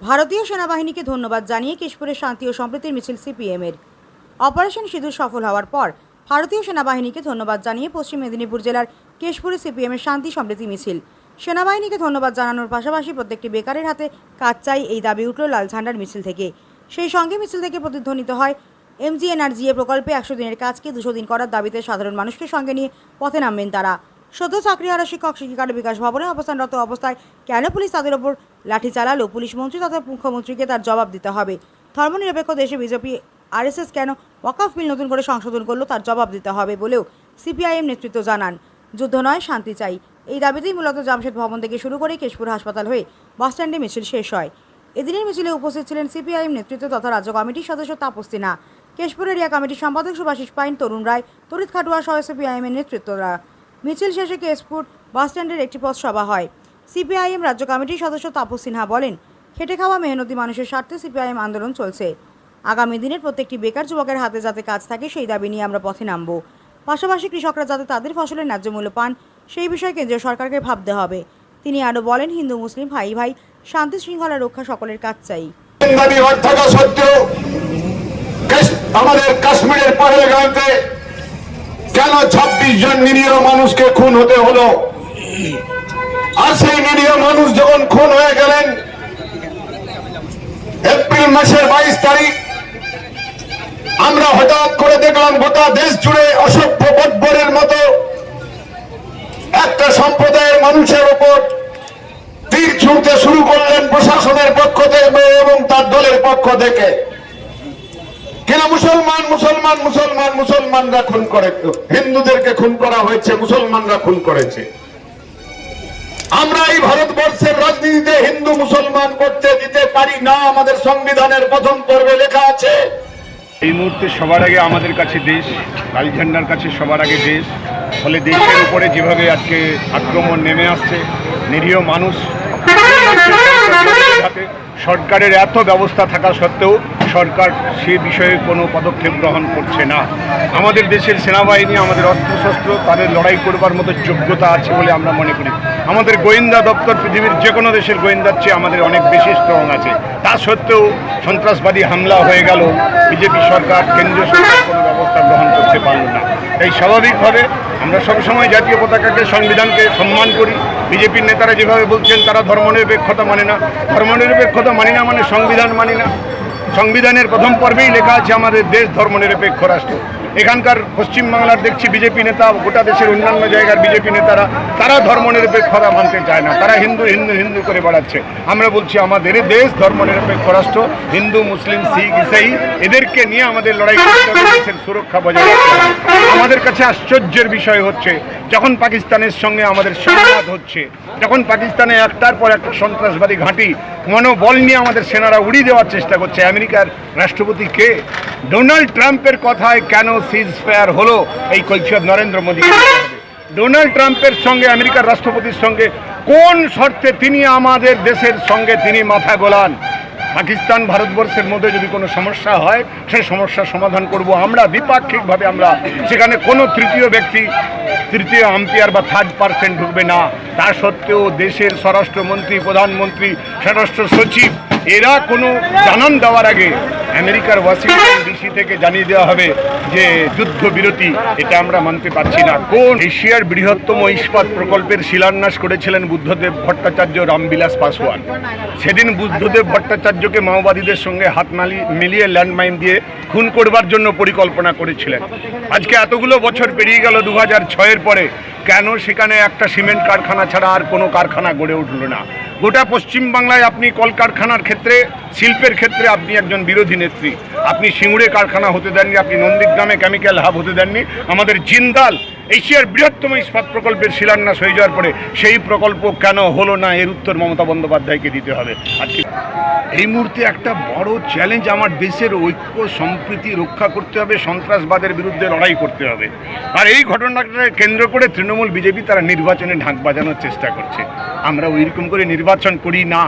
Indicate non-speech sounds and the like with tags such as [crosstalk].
ভারতীয় সেনাবাহিনীকে ধন্যবাদ জানিয়ে কেশপুরের শান্তি ও সম্প্রীতির মিছিল সিপিএমের। অপারেশন সিঁদুর সফল হওয়ার পর ভারতীয় সেনাবাহিনীকে ধন্যবাদ জানিয়ে পশ্চিম মেদিনীপুর জেলার কেশপুরে সিপিএমের শান্তি সম্প্রীতি মিছিল। সেনাবাহিনীকে ধন্যবাদ জানানোর পাশাপাশি প্রত্যেকটি বেকারের হাতে কাজ চাই এই দাবি উঠল লাল ঝান্ডার মিছিল থেকে। সেই সঙ্গে মিছিল থেকে প্রতিধ্বনিত হয় এমজি এনআরজিএ প্রকল্পে একশো দিনের কাজকে দুশো দিন করার দাবিতে সাধারণ মানুষকে সঙ্গে নিয়ে পথে নামবেন তারা। সদ্য চাকরিহারা শিক্ষক শিক্ষিকার বিকাশ ভবনে অবস্থানরত অবস্থায় কেন পুলিশ তাদের ওপর লাঠি চালালো? পুলিশ মন্ত্রী তথা মুখ্যমন্ত্রীকে তার জবাব দিতে হবে। ধর্মনিরপেক্ষ দেশে বিজেপি, আরএসএস কেন ওয়াকাফ বিল নতুন করে সংশোধন করল তার জবাব দিতে হবে বলেও সিপিআইএম নেতৃত্ব জানান। যুদ্ধ নয়, শান্তি চাই। এই দাবিতেই মূলত জামশেদ ভবন থেকে শুরু করে কেশপুর হাসপাতাল হয়ে বাসস্ট্যান্ডে মিছিল শেষ হয়। এদিনের মিছিলে উপস্থিত ছিলেন সিপিআইএম নেতৃত্ব তথা রাজ্য কমিটির সদস্য তাপস সিনহা কেশপুর এরিয়া কমিটির সম্পাদক সুভাষিস পাইন, তরুণ রায় তরিত খাটুয়া সহ সিপিআইএমের নেতৃত্বরা। মিছিল শেষে কেশপুর বাসস্ট্যান্ডের একটি পথ সভা হয়। সিপিআইএম রাজ্য কমিটির সদস্য তাপস সিনহা বলেন, খেটে খাওয়া মেহনতি মানুষের স্বার্থে সিপিআইএম আন্দোলন চলছে। আগামী দিনের প্রত্যেকটি বেকার যুবকের হাতে যাতে কাজ থাকে, সেই দাবি নিয়ে আমরা পথে নামব। পাশাপাশি কৃষকরা যাতে তাদের ফসলের ন্যায্য মূল্য পান, সেই বিষয়ে কেন্দ্রীয় সরকারকে ভাবতে হবে। তিনি আরও বলেন, হিন্দু, মুসলিম, ভাই ভাই, শান্তি শৃঙ্খলা রক্ষা সকলের কাজ চাই। আমাদের কাশ্মীরের পহেলগাঁওতে কেন ছাব্বিশ জন নিরীহ মানুষকে খুন হতে হলো? আর সেই নিরীহ মানুষ যখন খুন হয়ে গেলেন, এপ্রিল মাসের বাইশ তারিখ, আমরা হঠাৎ করে দেখলাম গোটা দেশ জুড়ে অসভ্য বটবরের মতো একটা সম্প্রদায়ের মানুষের ওপর তীর ছুঁড়তে শুরু করলেন প্রশাসনের পক্ষ থেকে এবং তার দলের পক্ষ থেকে। কিনা মুসলমান মুসলমান মুসলমান মুসলমানরা খুন করে? হিন্দুদেরকে খুন করা হয়েছে মুসলমানরা খুন করেছে। আমরা এই ভারতবর্ষের রাজনীতিতে হিন্দু মুসলমান করতে দিতে পারি না আমাদের সংবিধানের প্রথম পর্বে লেখা আছে। এই মুহূর্তে সবার আগে আমাদের কাছে দেশ লাল ঝান্ডার কাছে সবার আগে দেশ। ফলে দেশের উপরে যেভাবে আজকে আক্রমণ নেমে আসছে নিরীহ মানুষ [laughs] সরকারের এত ব্যবস্থা থাকা সত্ত্বেও সরকার সে বিষয়ে কোনো পদক্ষেপ গ্রহণ করছে না। আমাদের দেশের সেনাবাহিনী, আমাদের অস্ত্রশস্ত্র, তাদের লড়াই করবার মতো যোগ্যতা আছে বলে আমরা মনে করি। আমাদের গোয়েন্দা দপ্তর পৃথিবীর যে কোনো দেশের গোয়েন্দার চেয়ে আমাদের অনেক বেশি স্ট্রং আছে। তা সত্ত্বেও সন্ত্রাসবাদী হামলা হয়ে গেল, বিজেপি সরকার, কেন্দ্রীয় সরকার কোনো ব্যবস্থা গ্রহণ করতে পারল না। তাই স্বাভাবিকভাবে আমরা সবসময় জাতীয় পতাকাকে, সংবিধানকে সম্মান করি। বিজেপির নেতারা যেভাবে বলছেন, তারা ধর্মনিরপেক্ষতা মানে না। ধর্মনিরপেক্ষতা মানি না মানে সংবিধান মানি না। সংবিধানের প্রথম পর্বেই লেখা আছে আমাদের দেশ ধর্মনিরপেক্ষ রাষ্ট্র। এখানকার পশ্চিমবাংলার দেখছি বিজেপি নেতা, গোটা দেশের অন্যান্য জায়গার বিজেপি নেতারা, তারা ধর্মনিরপেক্ষতা মানতে চায় না। তারা হিন্দু হিন্দু হিন্দু করে বেড়াচ্ছে। আমরা বলছি, আমাদের দেশ ধর্মনিরপেক্ষ রাষ্ট্র, হিন্দু, মুসলিম, শিখ, ইসাই, এদেরকে নিয়ে আমাদের লড়াই করতে দেশের সুরক্ষা বজায় আমাদের কাছে আশ্চর্যের বিষয় হচ্ছে, যখন পাকিস্তানের সঙ্গে আমাদের সংঘাত হচ্ছে, যখন পাকিস্তানে একটার পর একটা সন্ত্রাসবাদী ঘাঁটি, মনোবল নিয়ে আমাদের সেনারা উড়িয়ে দেওয়ার চেষ্টা করছে, আমেরিকার রাষ্ট্রপতি কে? ডোনাল্ড ট্রাম্পের কথায় কেন সিজ ফায়ার হলো এই কৈফিয়ত নরেন্দ্র মোদী। ডোনাল্ড ট্রাম্পের সঙ্গে, আমেরিকার রাষ্ট্রপতির সঙ্গে, কোন শর্তে তিনি আমাদের দেশের সঙ্গে তিনি মাথা গোলান পাকিস্তান ভারতবর্ষের মধ্যে যদি কোনো সমস্যা হয় সেই সমস্যার সমাধান করব আমরা, দ্বিপাক্ষিকভাবে আমরা। সেখানে কোনো তৃতীয় ব্যক্তি, তৃতীয় আম্পায়ার বা থার্ড পার্সেন্ট ঢুকবে না। তা সত্ত্বেও দেশের স্বরাষ্ট্রমন্ত্রী, প্রধানমন্ত্রী, স্বরাষ্ট্র সচিব এরা কোনো জানান দেওয়ার আগে আমেরিকার ওয়াশিংটন ডিসি থেকে জানিয়ে দেওয়া হবে যে যুদ্ধবিরতি, এটা আমরা মানতে পারছি না। কোন এশিয়ার বৃহত্তম ইস্পাত প্রকল্পের শিলান্যাস করেছিলেন বুদ্ধদেব ভট্টাচার্য রামবিলাস পাসওয়ান। সেদিন বুদ্ধদেব ভট্টাচার্যকে মাওবাদীদের সঙ্গে হাত মালি মিলিয়ে ল্যান্ডমাইন দিয়ে খুন করবার জন্য পরিকল্পনা করেছিলেন। আজকে এতগুলো বছর পেরিয়ে গেল দু হাজার ছয়ের পরে। কেন সেখানে একটা সিমেন্ট কারখানা ছাড়া আর কোনো কারখানা গড়ে উঠল না? গোটা পশ্চিমবাংলায় আপনি কলকারখানার ক্ষেত্রে, শিল্পের ক্ষেত্রে আপনি একজন বিরোধী নেত্রী। আপনি সিঙ্গুড়ে কারখানা হতে দেননি, আপনি নন্দীগ্রামে কেমিক্যাল হাব হতে দেননি। আমাদের জিন্দাল এশিয়ার বৃহত্তম ইস্পাত প্রকল্পের শিলান্যাস হয়ে যাওয়ার পরে সেই প্রকল্প কেন হলো না এর উত্তর মমতা বন্দ্যোপাধ্যায়কে দিতে হবে। আজকে এই মুহূর্তে একটা বড় চ্যালেঞ্জ আমার দেশের ঐক্য, সম্প্রীতি রক্ষা করতে হবে, সন্ত্রাসবাদের বিরুদ্ধে লড়াই করতে হবে। আর এই ঘটনাটাকে কেন্দ্র করে তৃণমূল বিজেপি তারা নির্বাচনে ঢাক বাজানোর চেষ্টা করছে। আমরা ওইরকম করে নির্বাচন করি না।